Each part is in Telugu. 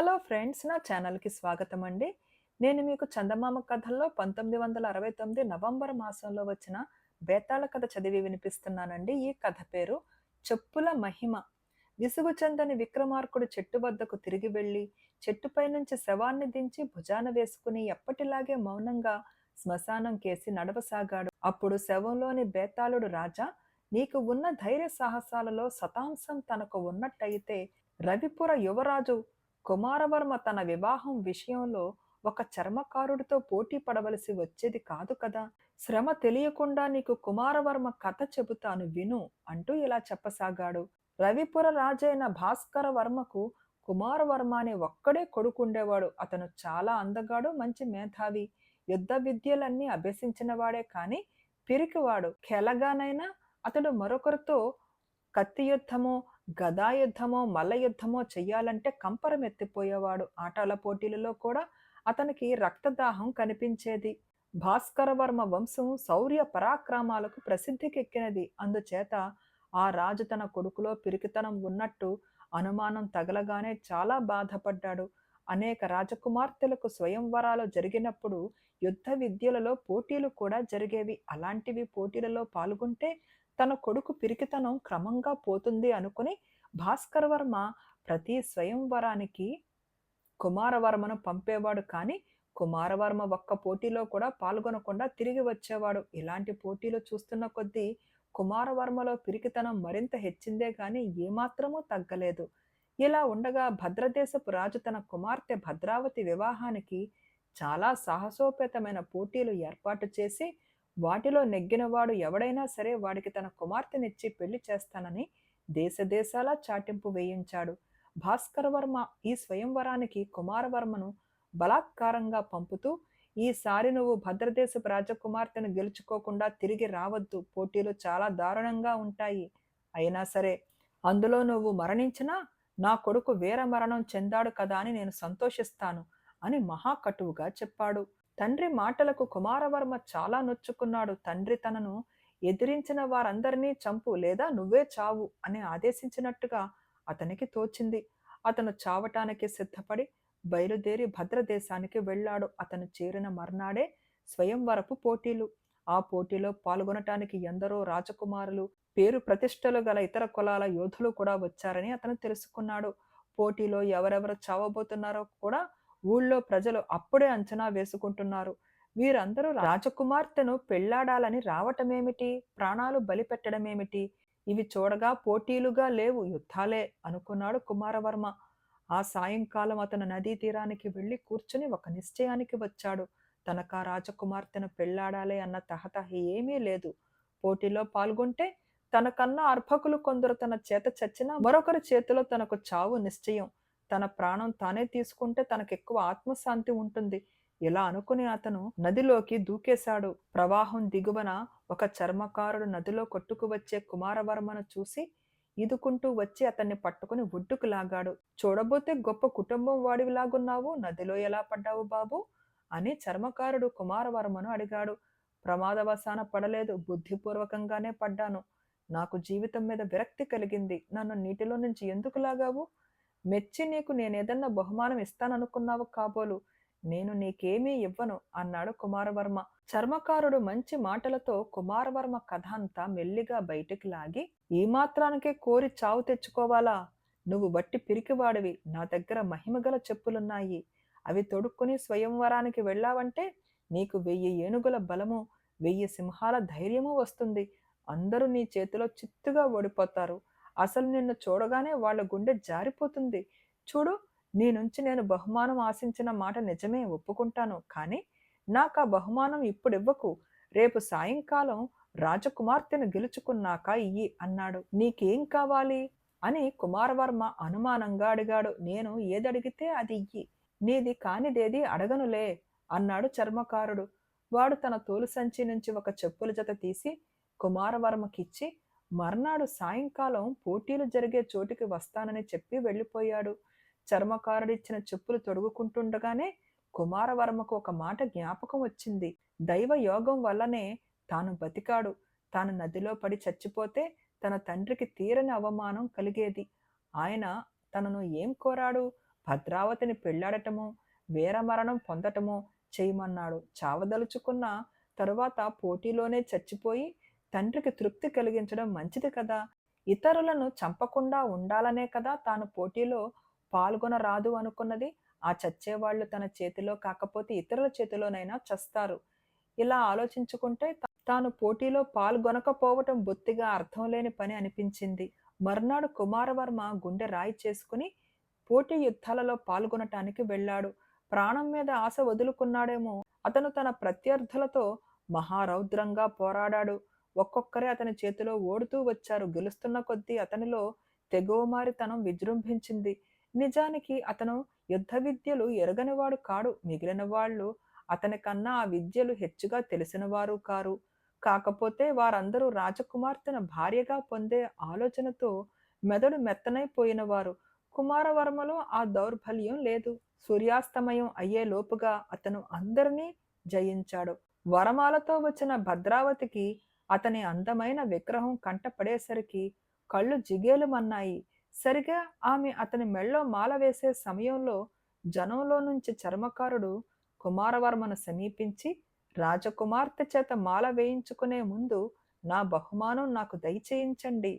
హలో ఫ్రెండ్స్ నా ఛానల్కి స్వాగతం అండి నేను మీకు చందమామ కథల్లో పంతొమ్మిది వందల అరవై తొమ్మిది నవంబర్ మాసంలో వచ్చిన బేతాళ కథ చదివి వినిపిస్తున్నానండి. ఈ కథ పేరు చెప్పుల మహిమ. విసుగు చెందని విక్రమార్కుడు చెట్టు వద్దకు తిరిగి వెళ్ళి చెట్టుపై నుంచి శవాన్ని దించి భుజాన వేసుకుని ఎప్పటిలాగే మౌనంగా శ్మశానం కేసి నడవసాగాడు. అప్పుడు శవంలోని బేతాళుడు రాజా నీకు ఉన్న ధైర్య సాహసాలలో శతాంశం తనకు ఉన్నట్టయితే రవిపుర యువరాజు కుమారవర్మ తన వివాహం విషయంలో ఒక చర్మకారుడితో పోటీ పడవలసి వచ్చేది కాదు కదా. శ్రమ తెలియకుండా నీకు కుమారవర్మ కథ చెబుతాను విను అంటూ ఇలా చెప్పసాగాడు. రవిపుర రాజైన భాస్కర వర్మకు కుమారవర్మ అనే ఒక్కడే కొడుకుండేవాడు అతను చాలా అందగాడు మంచి మేధావి. యుద్ధ విద్యలన్నీ అభ్యసించినవాడే కానీ కాని పిరికివాడు. కెలగానైనా అతడు మరొకరితో కత్తి యుద్ధమో గదా యుద్ధమో మల్ల యుద్ధమో చెయ్యాలంటే కంపరం ఎత్తిపోయేవాడు. ఆటల పోటీలలో కూడా అతనికి రక్తదాహం కనిపించేది. భాస్కరవర్మ వంశం శౌర్య పరాక్రమాలకు ప్రసిద్ధికెక్కినది. అందుచేత ఆ రాజు తన కొడుకులో పిరికితనం ఉన్నట్టు అనుమానం తగలగానే చాలా బాధపడ్డాడు. అనేక రాజకుమార్తెలకు స్వయంవరాలు జరిగినప్పుడు యుద్ధ విద్యలలో పోటీలు కూడా జరిగేవి. అలాంటివి పోటీలలో పాల్గొంటే తన కొడుకు పిరికితనం క్రమంగా పోతుంది అనుకుని భాస్కరవర్మ ప్రతి స్వయంవరానికి కుమారవర్మను పంపేవాడు కానీ కుమారవర్మ ఒక్క పోటీలో కూడా పాల్గొనకుండా తిరిగి వచ్చేవాడు. ఇలాంటి పోటీలు చూస్తున్న కొద్దీ కుమారవర్మలో పిరికితనం మరింత హెచ్చిందే కానీ ఏమాత్రమూ తగ్గలేదు. ఇలా ఉండగా భద్రదేశపు రాజు తన కుమార్తె భద్రావతి వివాహానికి చాలా సాహసోపేతమైన పోటీలు ఏర్పాటు చేసి వాటిలో నెగ్గినవాడు ఎవడైనా సరే వాడికి తన కుమార్తెనిచ్చి పెళ్ళి చేస్తానని దేశదేశాలా చాటింపు వేయించాడు. భాస్కరవర్మ ఈ స్వయంవరానికి కుమారవర్మను బలాత్కారంగా పంపుతూ ఈసారి నువ్వు భద్రదేశపు రాజకుమార్తెను గెలుచుకోకుండా తిరిగి రావద్దు. పోటీలు చాలా దారుణంగా ఉంటాయి. అయినా సరే అందులో నువ్వు మరణించినా నా కొడుకు వీర మరణం చెందాడు కదా అని నేను సంతోషిస్తాను అని మహాకటువుగా చెప్పాడు. తండ్రి మాటలకు కుమారవర్మ చాలా నొచ్చుకున్నాడు. తండ్రి తనను ఎదిరించిన వారందరినీ చంపు లేదా నువ్వే చావు అని ఆదేశించినట్టుగా అతనికి తోచింది. అతను చావటానికి సిద్ధపడి బయలుదేరి భద్రదేశానికి వెళ్ళాడు. అతను చేరిన మర్నాడే స్వయంవరపు పోటీలు. ఆ పోటీలో పాల్గొనటానికి ఎందరో రాజకుమారులు పేరు ప్రతిష్టలు గల ఇతర కులాల యోధులు కూడా వచ్చారని అతను తెలుసుకున్నాడు. పోటీలో ఎవరెవరు చావబోతున్నారో కూడా ఊళ్ళో ప్రజలు అప్పుడే అంచనా వేసుకుంటున్నారు. వీరందరూ రాజకుమార్తెను పెళ్ళాడాలని రావటమేమిటి? ప్రాణాలు బలిపెట్టడమేమిటి? ఇవి చూడగా పోటీలుగా లేవు యుద్ధాలే అనుకున్నాడు కుమారవర్మ. ఆ సాయంకాలం అతను నదీ తీరానికి వెళ్ళి కూర్చుని ఒక నిశ్చయానికి వచ్చాడు. తనకా రాజకుమార్తెను పెళ్ళాడాలి అన్న తహతహ ఏమీ లేదు. పోటీలో పాల్గొంటే తనకన్నా అర్భకులు కొందరు తన చేత చచ్చినా మరొకరి చేతిలో తనకు చావు నిశ్చయం. తన ప్రాణం తానే తీసుకుంటే తనకెక్కువ ఆత్మశాంతి ఉంటుంది. ఇలా అనుకుని అతను నదిలోకి దూకేశాడు. ప్రవాహం దిగువన ఒక చర్మకారుడు నదిలో కొట్టుకు వచ్చే కుమారవర్మను చూసి ఈదుకుంటూ వచ్చి అతన్ని పట్టుకుని ఒడ్డుకు లాగాడు. చూడబోతే గొప్ప కుటుంబం వాడివిలాగున్నావు. నదిలో ఎలా పడ్డావు బాబు? అని చర్మకారుడు కుమారవర్మను అడిగాడు. ప్రమాదవశాన పడలేదు. బుద్ధిపూర్వకంగానే పడ్డాను. నాకు జీవితం మీద విరక్తి కలిగింది. నన్ను నీటిలో నుంచి ఎందుకు లాగావు? మెచ్చి నీకు నేనేదన్నా బహుమానం ఇస్తాననుకున్నావు కాబోలు నేను నీకేమీ ఇవ్వను అన్నాడు కుమారవర్మ. చర్మకారుడు మంచి మాటలతో కుమారవర్మ కథ అంతా మెల్లిగా బయటికి లాగి ఈ మాత్రానికే కోరి చావు తెచ్చుకోవాలా? నువ్వు బట్టి పిరికివాడివి నా దగ్గర మహిమగల చెప్పులున్నాయి. అవి తొడుక్కుని స్వయంవరానికి వెళ్ళావంటే నీకు వెయ్యి ఏనుగుల బలము వెయ్యి సింహాల ధైర్యము వస్తుంది. అందరూ నీ చేతిలో చిత్తుగా ఓడిపోతారు. అసలు నిన్ను చూడగానే వాళ్ళ గుండె జారిపోతుంది. చూడు నీ నుంచి నేను బహుమానం ఆశించిన మాట నిజమే ఒప్పుకుంటాను. కానీ నాకు ఆ బహుమానం ఇప్పుడు ఇవ్వకు రేపు సాయంకాలం రాజకుమార్తెను గెలుచుకున్నాక ఇయ్యి అన్నాడు. నీకేం కావాలి? అని కుమారవర్మ అనుమానంగా అడిగాడు. నేను ఏదడిగితే అది ఇయ్యి. నీది కానిదేది అడగనులే అన్నాడు చర్మకారుడు. వాడు తన తోలు సంచి నుంచి ఒక చెప్పుల జత తీసి కుమారవర్మకిచ్చి మర్నాడు సాయంకాలం పోటీలు జరిగే చోటికి వస్తానని చెప్పి వెళ్ళిపోయాడు. చర్మకారుడిచ్చిన చెప్పులు తొడుగుకుంటుండగానే కుమారవర్మకు ఒక మాట జ్ఞాపకం వచ్చింది. దైవ యోగం వల్లనే తాను బతికాడు. తాను నదిలో పడి చచ్చిపోతే తన తండ్రికి తీరని అవమానం కలిగేది. ఆయన తనను ఏం కోరాడు? భద్రావతిని పెళ్ళాడటము వీరమరణం పొందటము చేయమన్నాడు. చావదలుచుకున్న తరువాత పోటీలోనే చచ్చిపోయి తండ్రికి తృప్తి కలిగించడం మంచిది కదా. ఇతరులను చంపకుండా ఉండాలనే కదా తాను పోటీలో పాల్గొనరాదు అనుకున్నది. ఆ చచ్చేవాళ్ళు తన చేతిలో కాకపోతే ఇతరుల చేతిలోనైనా చస్తారు. ఇలా ఆలోచించుకుంటే తాను పోటీలో పాల్గొనకపోవటం బొత్తిగా అర్థం లేని పని అనిపించింది. మర్నాడు కుమారవర్మ గుండె రాయి చేసుకుని పోటీ యుద్ధాలలో పాల్గొనటానికి వెళ్ళాడు. ప్రాణం మీద ఆశ వదులుకున్నాడేమో. అతను తన ప్రత్యర్థులతో మహారౌద్రంగా పోరాడాడు. ఒక్కొక్కరే అతని చేతిలో ఓడుతూ వచ్చారు. గెలుస్తున్న కొద్దీ అతనిలో తెగోమారితనం విజృంభించింది. నిజానికి అతను యుద్ధ విద్యలు ఎరగనివాడు కాడు. మిగిలిన వాళ్ళు అతని కన్నా ఆ విద్యలు హెచ్చుగా తెలిసినవారు కారు. కాకపోతే వారందరూ రాజకుమార్తెను భార్యగా పొందే ఆలోచనతో మెదడు మెత్తనైపోయినవారు. కుమారవర్మలో ఆ దౌర్బల్యం లేదు. సూర్యాస్తమయం అయ్యే లోపుగా అతను అందరినీ జయించాడు. వరమాలతో వచ్చిన భద్రావతికి అతని అందమైన విగ్రహం కంటపడేసరికి కళ్ళు జిగేలుమన్నాయి. సరిగా ఆమె అతని మెళ్ళో మాల వేసే సమయంలో జనంలో నుంచి చర్మకారుడు కుమారవర్మను సమీపించి రాజకుమార్తె చేత మాల వేయించుకునే ముందు నా బహుమానం నాకు దయచేయించండి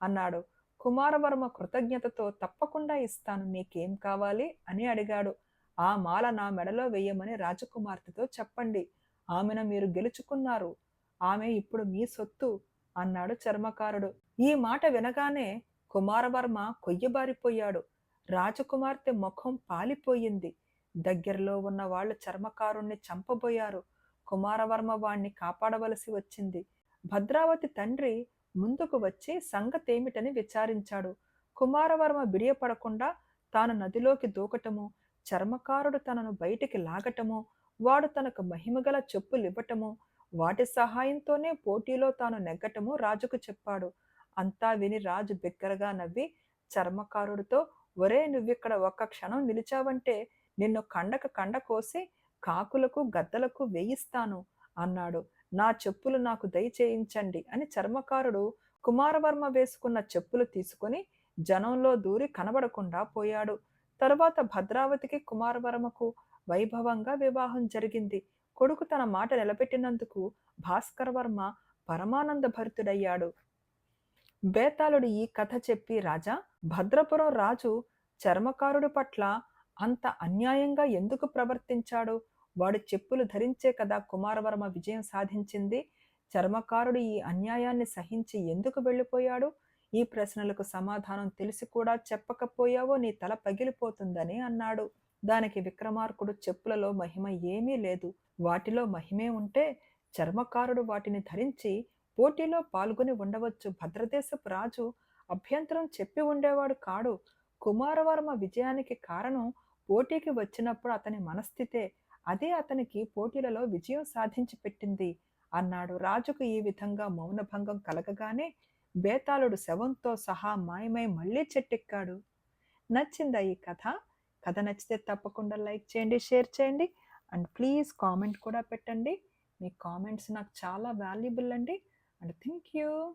అన్నాడు. కుమారవర్మ కృతజ్ఞతతో తప్పకుండా ఇస్తాను నీకేం కావాలి అని అడిగాడు. ఆ మాల నా మెడలో వేయమని రాజకుమార్తెతో చెప్పండి. ఆమెను మీరు గెలుచుకున్నారు. ఆమె ఇప్పుడు మీ సొత్తు అన్నాడు చర్మకారుడు. ఈ మాట వినగానే కుమారవర్మ కొయ్యబారిపోయాడు. రాజకుమార్తె ముఖం పాలిపోయింది. దగ్గరలో ఉన్న వాళ్ళు చర్మకారుణ్ణి చంపబోయారు. కుమారవర్మ వాణ్ణి కాపాడవలసి వచ్చింది. భద్రావతి తండ్రి ముందుకు వచ్చి సంగతేమిటని విచారించాడు. కుమారవర్మ బిడియపడకుండా తాను నదిలోకి దూకటము చర్మకారుడు తనను బయటికి లాగటము వాడు తనకు మహిమగల చెప్పులివ్వటము వాటి సహాయంతోనే పోటీలో తాను నెగ్గటము రాజుకు చెప్పాడు. అంతా విని రాజు బిగ్గరగా నవ్వి చర్మకారుడితో ఒరే నువ్విక్కడ ఒక్క క్షణం నిలిచావంటే నిన్ను కండక కండ కోసి కాకులకు గద్దలకు వేయిస్తాను అన్నాడు. నా చెప్పులు నాకు దయచేయించండి అని చర్మకారుడు కుమారవర్మ వేసుకున్న చెప్పులు తీసుకుని జనంలో దూరి కనబడకుండా పోయాడు. తరువాత భద్రావతికి కుమారవర్మకు వైభవంగా వివాహం జరిగింది. కొడుకు తన మాట నిలబెట్టినందుకు భాస్కర్ వర్మ పరమానంద భరితుడయ్యాడు. బేతాళుడు ఈ కథ చెప్పి రాజా భద్రపురం రాజు చర్మకారుడు పట్ల అంత అన్యాయంగా ఎందుకు ప్రవర్తించాడు? వాడు చెప్పులు ధరించే కదా కుమారవర్మ విజయం సాధించింది? చర్మకారుడు ఈ అన్యాయాన్ని సహించి ఎందుకు వెళ్ళిపోయాడు? ఈ ప్రశ్నలకు సమాధానం తెలిసి కూడా చెప్పకపోయావో నీ తల పగిలిపోతుందని అన్నాడు. దానికి విక్రమార్కుడు చెప్పులలో మహిమ ఏమీ లేదు. వాటిలో మహిమే ఉంటే చర్మకారుడు వాటిని ధరించి పోటీలో పాల్గొని ఉండవచ్చు. భద్రదేశపు రాజు అభ్యంతరం చెప్పి ఉండేవాడు కాడు. కుమారవర్మ విజయానికి కారణం పోటీకి వచ్చినప్పుడు అతని మనస్థితే అదే అతనికి పోటీలలో విజయం సాధించి పెట్టింది. అన్నాడు రాజుకు ఈ విధంగా మౌనభంగం కలగగానే బేతాళుడు శవంతో సహా మాయమై మళ్ళీ చెట్టెక్కాడు. నచ్చిందా ఈ కథ? కథ నచ్చితే తప్పకుండా లైక్ చేయండి షేర్ చేయండి. అండ్ ప్లీజ్ కామెంట్ కూడా పెట్టండి. మీ కామెంట్స్ నాకు చాలా వాల్యుబుల్ అండి. And thank you.